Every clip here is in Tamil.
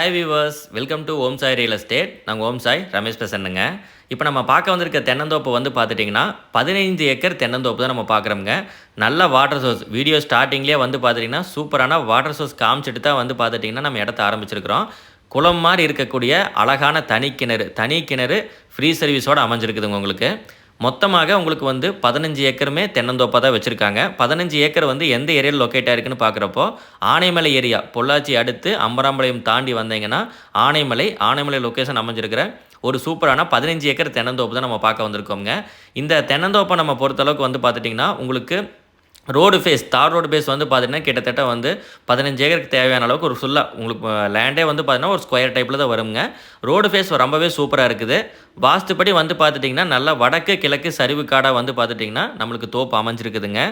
Hi viewers welcome to Om Sai real estate நாங்கள் ஓம் சாய் ரமேஷ் பேசணுங்க இப்போ நம்ம பார்க்க வந்திருக்க தென்னந்தோப்பு வந்து பார்த்துட்டிங்கன்னா பதினைஞ்சு ஏக்கர் தென்னந்தோப்பு தான் நம்ம பார்க்குறோங்க நல்ல வாட்டர் சோர்ஸ் வீடியோ ஸ்டார்டிங்லேயே வந்து பார்த்துட்டிங்கன்னா சூப்பரான வாட்டர் சோர்ஸ் காமிச்சிட்டு தான் வந்து பார்த்துட்டிங்கன்னா நம்ம இடத்த ஆரம்பிச்சிருக்கிறோம். குளம் மாதிரி இருக்கக்கூடிய அழகான தனி கிணறு தனி கிணறு ஃப்ரீ சர்வீஸோடு அமைஞ்சிருக்குதுங்க உங்களுக்கு. மொத்தமாக உங்களுக்கு வந்து பதினஞ்சு ஏக்கருமே தென்னந்தோப்பாக தான் வச்சுருக்காங்க. பதினஞ்சு ஏக்கர் வந்து எந்த ஏரியாவில் லொக்கேட் ஆயிருக்குன்னு பார்க்குறப்போ ஆனைமலை ஏரியா பொள்ளாச்சி அடுத்து அம்பராம்பாளையம் தாண்டி வந்தீங்கன்னா ஆனைமலை ஆனைமலை லொக்கேஷன் அமைஞ்சிருக்கிற ஒரு சூப்பரான பதினஞ்சு ஏக்கர் தென்னந்தோப்பு தான் நம்ம பார்க்க வந்திருக்கோங்க இந்த தென்னந்தோப்பை நம்ம பொறுத்தளவுக்கு வந்து பார்த்துட்டிங்கன்னா உங்களுக்கு ரோடு ஃபேஸ் தார் ரோடு ஃபேஸ் வந்து பார்த்தீங்கன்னா கிட்டத்தட்ட வந்து பதினஞ்சு ஏக்கருக்கு தேவையான அளவுக்கு ஒரு ஃபுல்லாக உங்களுக்கு லேண்டே வந்து பார்த்தீங்கன்னா ஒரு ஸ்கொயர் டைப்பில் தான் வருங்க. ரோடு ஃபேஸ் ரொம்பவே சூப்பராக இருக்குது. வாஸ்துப்படி வந்து பார்த்துட்டிங்கன்னா நல்லா வடக்கு கிழக்கு சரிவு காடாக வந்து பார்த்துட்டிங்கன்னா நம்மளுக்கு தோப்பு அமைஞ்சிருக்குதுங்க.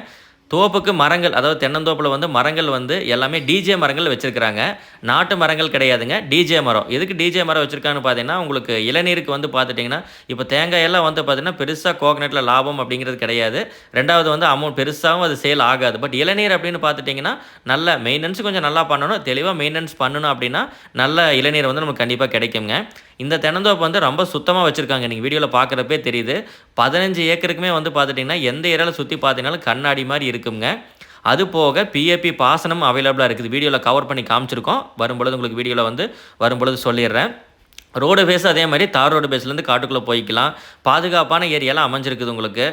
தோப்புக்கு மரங்கள் அதாவது தென்னந்தோப்பில் வந்து மரங்கள் வந்து எல்லாமே டிஜே மரங்கள் வச்சுருக்கிறாங்க. நாட்டு மரங்கள் கிடையாதுங்க. டிஜே மரம். எதுக்கு டிஜே மரம் வச்சுருக்கான்னு பார்த்தீங்கன்னா உங்களுக்கு இளநீருக்கு வந்து பார்த்துட்டிங்கன்னா இப்போ தேங்காயெல்லாம் வந்து பார்த்தீங்கன்னா பெருசாக கோகனட்டில் லாபம் அப்படிங்கிறது கிடையாது. ரெண்டாவது வந்து அமௌண்ட் பெருசாகவும் அது சேல் ஆகாது. பட் இளநீர் அப்படின்னு பார்த்துட்டிங்கன்னா நல்ல மெயின்டெனன்ஸ் கொஞ்சம் நல்லா பண்ணணும். தெளிவாக மெயின்டெனன்ஸ் பண்ணணும் அப்படின்னா நல்ல இளநீர் வந்து நமக்கு கண்டிப்பாக கிடைக்குங்க. இந்த தென்னந்தோப்பு வந்து ரொம்ப சுத்தமாக வச்சுருக்காங்க. நீங்கள் வீடியோவில் பார்க்குறப்பே தெரியுது. பதினஞ்சு ஏக்கருக்குமே வந்து பார்த்துட்டிங்கன்னா எந்த ஏரியாவில் சுற்றி பார்த்தீங்கன்னாலும் கண்ணாடி மாதிரி இருக்குங்க. அது போக பிஏபி பாசனம் அவைலபிளாக இருக்குது. வீடியோவில் கவர் பண்ணி காமிச்சிருக்கோம். வரும்பொழுது உங்களுக்கு வீடியோவில் வந்து வரும்பொழுது சொல்லிடுறேன். ரோடு பேஸ் அதே மாதிரி தார் ரோடு பேஸ்லேருந்து காட்டுக்குள்ளே போய்க்கலாம். பாதுகாப்பான ஏரியாலாம் அமைஞ்சிருக்குது உங்களுக்கு.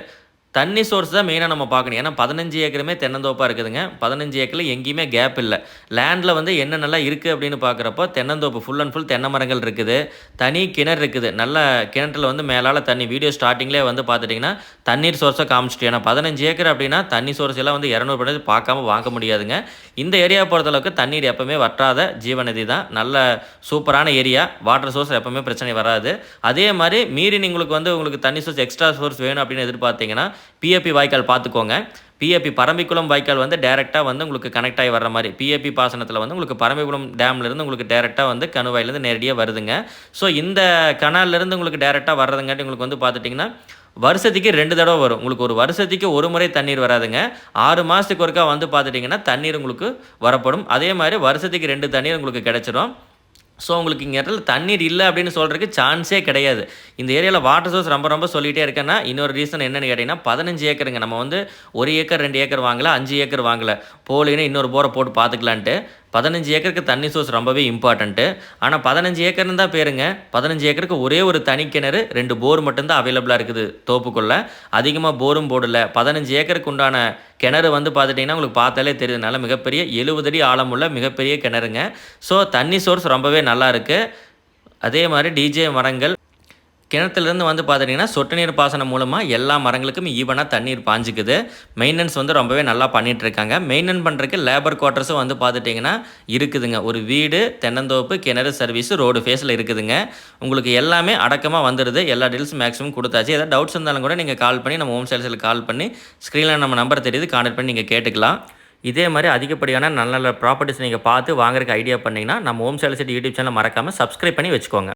தண்ணி சோர்ஸ் தான் மெயினாக நம்ம பார்க்கணும். ஏன்னா பதினஞ்சு ஏக்கருமே தென்னந்தோப்பாக இருக்குதுங்க. பதினஞ்சு ஏக்கரில் எங்கேயுமே கேப் இல்லை. லேண்டில் வந்து என்னென்னலாம் இருக்குது அப்படின்னு பார்க்குறப்போ தென்னந்தோப்பு ஃபுல் அண்ட் ஃபுல் தென்னை மரங்கள் இருக்குது. தனி கிணறு இருக்குது. நல்ல கிணற்றில் வந்து மேலால் தண்ணி. வீடியோ ஸ்டார்டிங்லேயே வந்து பார்த்துட்டிங்கன்னா தண்ணீர் சோர்ஸை காமிச்சிட்டு ஏன்னா பதினஞ்சு ஏக்கர் அப்படின்னா தண்ணி சோர்ஸ் எல்லாம் வந்து இரநூறு பண்ணி பார்க்காம வாங்க முடியாதுங்க. இந்த ஏரியாவை பொறுத்தளவுக்கு தண்ணீர் எப்பவுமே வற்றாத ஜீவநதி தான். நல்ல சூப்பரான ஏரியா வாட்டர் சோர்ஸ் எப்பவுமே பிரச்சனை வராது. அதே மாதிரி மீறி உங்களுக்கு வந்து உங்களுக்கு தண்ணி சோர்ஸ் எக்ஸ்ட்ரா சோர்ஸ் வேணும் அப்படின்னு எதிர்பார்த்தீங்கன்னா பிஏபி வாய்க்கால் பார்த்துக்கோங்க. பிஏபி பரம்பிக்குளம் வாய்க்கால் வந்து டேரெக்டாக வந்து உங்களுக்கு கனெக்ட் ஆகி வர்ற மாதிரி. பிஏபி பாசனத்தில் வந்து உங்களுக்கு பரம்பிக்குளம் டேம்லேருந்து உங்களுக்கு டேரெக்டாக வந்து கணுவாயிலேருந்து நேரடியாக வருதுங்க. ஸோ இந்த கனால்லேருந்து உங்களுக்கு டேரெக்டாக வர்றதுங்காட்டி உங்களுக்கு வந்து பார்த்துட்டிங்கன்னா வருஷத்துக்கு ரெண்டு தடவை வரும். உங்களுக்கு ஒரு வருஷத்துக்கு ஒரு முறை தண்ணீர் வராதுங்க. ஆறு மாதத்துக்கு ஒருக்கா வந்து பார்த்துட்டிங்கன்னா தண்ணீர் உங்களுக்கு வரப்படும். அதே மாதிரி வருஷத்துக்கு ரெண்டு தண்ணீர் உங்களுக்கு கிடச்சிரும். ஸோ உங்களுக்கு இங்கே இடத்துல தண்ணீர் இல்லை அப்படின்னு சொல்கிறதுக்கு சான்ஸே கிடையாது. இந்த ஏரியாவில் வாட்டர் சோர்ஸ் ரொம்ப ரொம்ப சொல்லிகிட்டே இருக்கேன்னா இன்னொரு ரீசன் என்னென்னு கேட்டிங்கன்னா பதினஞ்சு ஏக்கருங்க. நம்ம வந்து ஒரு ஏக்கர் ரெண்டு ஏக்கர் வாங்கலை அஞ்சு ஏக்கர் வாங்கலை. போலின்னு இன்னொரு போரை போட்டு பார்த்துக்கலான்ட்டு. பதினஞ்சு ஏக்கருக்கு தண்ணி சோர்ஸ் ரொம்பவே இம்பார்ட்டண்ட்டு ஆனால் பதினஞ்சு ஏக்கர்னு தான் பேருங்க. பதினஞ்சு ஏக்கருக்கு ஒரே ஒரு தனி கிணறு ரெண்டு போர் மட்டும்தான் அவைலபிளாக இருக்குது தோப்புக்குள்ளே. அதிகமாக போரும் போடல. பதினஞ்சு ஏக்கருக்கு உண்டான கிணறு வந்து பார்த்துட்டிங்கன்னா உங்களுக்கு பார்த்தாலே தெரியுதுனால மிகப்பெரிய எழுபது அடி ஆழமுள்ள மிகப்பெரிய கிணறுங்க. ஸோ தண்ணி சோர்ஸ் ரொம்பவே நல்லா இருக்குது அதே மாதிரி டிஜே மரங்கள் கிணத்துலேருந்து வந்து பார்த்துட்டிங்கன்னா சொட்டு நீர் பாசனம் மூலமாக எல்லா மரங்களுக்கும் ஈவனாக தண்ணீர் பாஞ்சிக்குது. மெயின்டெனன்ஸ் வந்து ரொம்பவே நல்லா பண்ணிகிட்டு இருக்காங்க மெயின்டைன் பண்ணுறதுக்கு லேபர் குவார்ட்டர்ஸும் வந்து பார்த்துட்டிங்கன்னா இருக்குதுங்க. ஒரு வீடு தென்னந்தோப்பு கிணறு சர்வீஸ் ரோடு ஃபேஸில் இருக்குதுங்க. உங்களுக்கு எல்லாமே அடக்கமாக வந்துடுது எல்லா டீல்ஸ் மேக்ஸிமம் கொடுத்தாச்சு. ஏதாவது டவுட்ஸ் இருந்தாலும் கூட நீங்கள் கால் பண்ணி நம்ம ஹோம் சேல்ஸில் கால் பண்ணி ஸ்க்ரீனில் நம்ம நம்பர் தெரியுது. கான்டெக்ட் பண்ணி நீங்கள் கேட்டுக்கலாம். இதே மாதிரி அதிகப்படியான நல்ல நல்ல ப்ராப்பர்ட்டிஸ் நீங்கள் பார்த்து வாங்குறதுக்கு ஐடியா பண்ணிங்கன்னா நம்ம ஹோம் சேல்ஸ் யூடியூப் சேனல் மறக்காமல் சப்ஸ்கிரைப் பண்ணி வச்சுக்கோங்க.